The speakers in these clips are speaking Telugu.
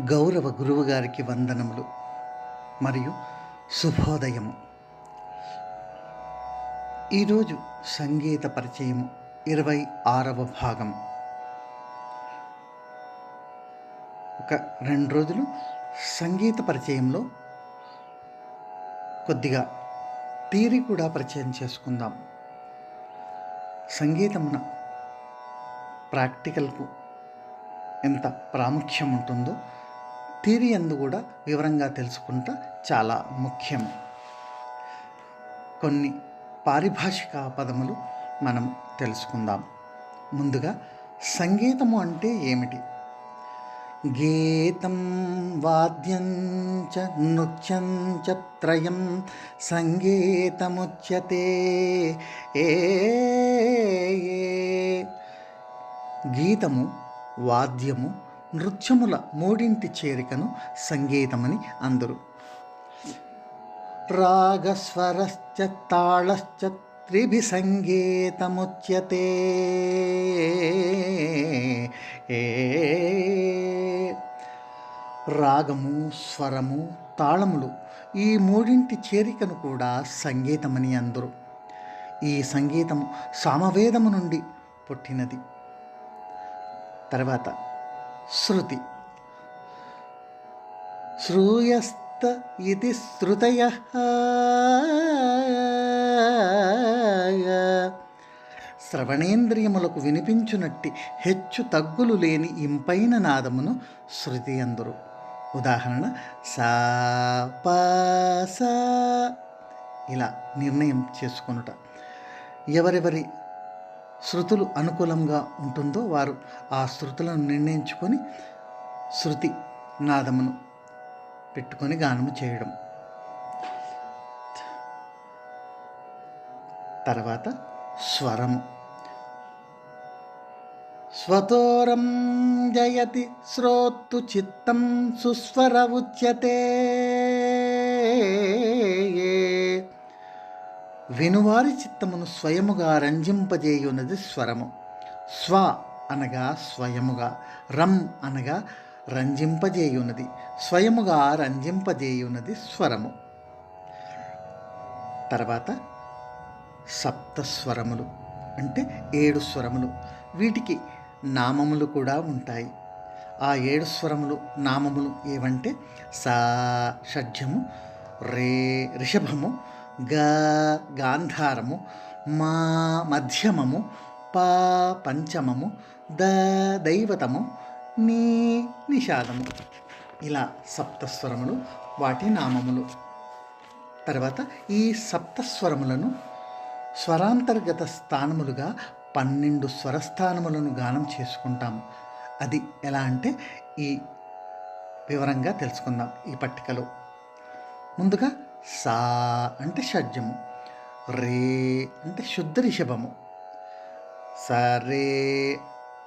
గౌరవ గురువుగారికి వందనములు మరియు శుభోదయము. ఈరోజు సంగీత పరిచయము ఇరవై ఆరవ భాగం. ఒక రెండు రోజులు సంగీత పరిచయంలో కొద్దిగా థీరీ కూడా పరిచయం చేసుకుందాం. సంగీతమున ప్రాక్టికల్కు ఎంత ప్రాముఖ్యం ఉంటుందో థీరీ అందు కూడా వివరంగా తెలుసుకుంటా చాలా ముఖ్యం కొన్ని పారిభాషిక పదములు మనం తెలుసుకుందాం. ముందుగా సంగీతము అంటే ఏమిటి? గీతం వాద్యం చ నృత్యం చ త్రయం సంగీతముచ్యతే ఏ. గీతము వాద్యము నృత్యముల మూడింటి చేరికను సంగీతమని అందరు. రాగస్వరశ్చ తాళశ్చ త్రిభి సంగీతముచ్యతే ఏ రాగము స్వరము తాళములు ఈ మూడింటి చేరికను కూడా సంగీతమని అందరు. ఈ సంగీతము సామవేదము నుండి పుట్టినది. తర్వాత శృతి. శ్రూయస్త ఇది శృతయ. శ్రవణేంద్రియములకు వినిపించునట్టి హెచ్చు తగ్గులు లేని ఇంపైన నాదమును శృతి అందరు. ఉదాహరణ సా ఇలా నిర్ణయం చేసుకొనుట. ఎవరెవరి శృతులు అనుకూలంగా ఉంటుందో వారు ఆ శృతులను నిర్ణయించుకొని శృతి నాదమును పెట్టుకొని గానము చేయడం. తర్వాత స్వరము. స్వతోరం జయతి శ్రోత్తు చిత్తం సుస్వర ఉచ్యతే. వినువారి చిత్తమును స్వయముగా రంజింపజేయున్నది స్వరము. స్వ అనగా స్వయముగా రం అనగా రంజింపజేయున్నది స్వయముగా రంజింపజేయున్నది స్వరము. తర్వాత సప్తస్వరములు అంటే ఏడు స్వరములు. వీటికి నామములు కూడా ఉంటాయి. ఆ ఏడు స్వరములు నామములు ఏవంటే సా షడ్జము రే రిషభము గ గాంధారము మా మధ్యమము ప పంచమము ద దైవతము నీ నిషాదము. ఇలా సప్తస్వరములు వాటి నామములు. తర్వాత ఈ సప్తస్వరములను స్వరాంతర్గత స్థానములుగా పన్నెండు స్వరస్థానములను గానం చేసుకుంటాం అది ఎలా అంటే ఈ వివరంగా తెలుసుకుందాం ఈ పట్టికలో. ముందుగా సా అంటే షడ్జము రే అంటే శుద్ధ రిషభము. సరే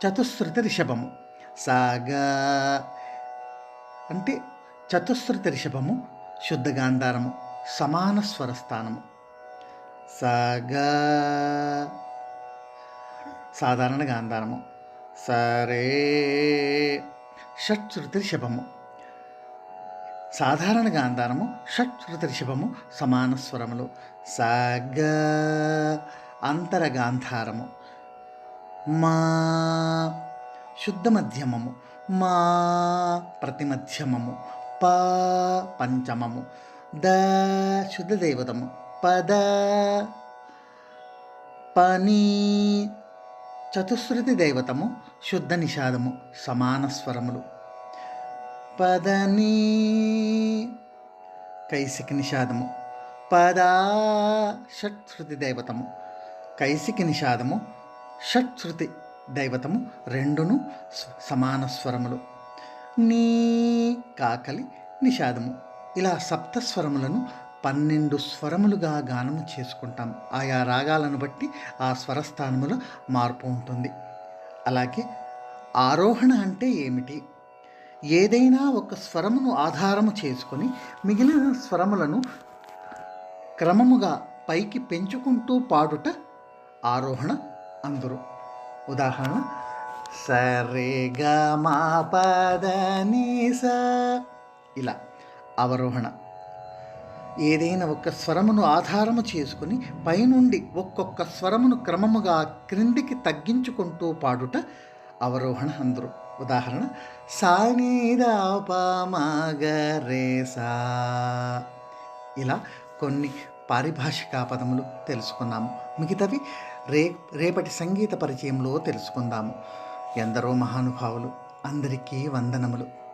చతుశ్రుత రిషభము. సాగా అంటే చతుశ్రుత రిషభము శుద్ధ గాంధారము సమాన స్వరస్థానము సాగా సాధారణ గాంధారము. సరే షట్శ్రుతి రిషభము. సాధారణ గాంధారము షట్శ్రుతి రిషభము సమాన స్వరములు. సగ అంతర గాంధారము. మా శుద్ధ మధ్యమము మా ప్రతిమధ్యమము. ప పంచమము. ద శుద్ధ దైవతము పద పని చతుశ్రుతి దైవతము. శుద్ధ నిషాదము. సమాన స్వరములు. పదని. కైసిక నిషాదము. పదా షట్శ్రుతి దైవతము. కైసిక నిషాదము షట్శ్రుతి దైవతము రెండును సమాన స్వరములు. నీ కాకలి నిషాదము. ఇలా సప్తస్వరములను పన్నెండు స్వరములుగా గానము చేసుకుంటాం. ఆయా రాగాలను బట్టి ఆ స్వరస్థానములో మార్పు ఉంటుంది. అలాగే ఆరోహణ అంటే ఏమిటి? ఏదైనా ఒక స్వరమును ఆధారము చేసుకొని మిగిలిన స్వరములను క్రమముగా పైకి పెంచుకుంటూ పాడుట ఆరోహణ అందరు. ఉదాహరణ సరే గా మా ఇలా అవరోహణ. ఏదైనా ఒక స్వరమును ఆధారము చేసుకుని పైనుండి ఒక్కొక్క స్వరమును క్రమముగా క్రిందికి తగ్గించుకుంటూ పాడుట అవరోహణ అందరు. ఉదాహరణ. సానీదాపమగరేసా ఇలా కొన్ని పారిభాషిక పదములు తెలుసుకున్నాము మిగతావి రే రేపటి సంగీత పరిచయంలో తెలుసుకుందాము. ఎందరో మహానుభావులు అందరికీ వందనములు.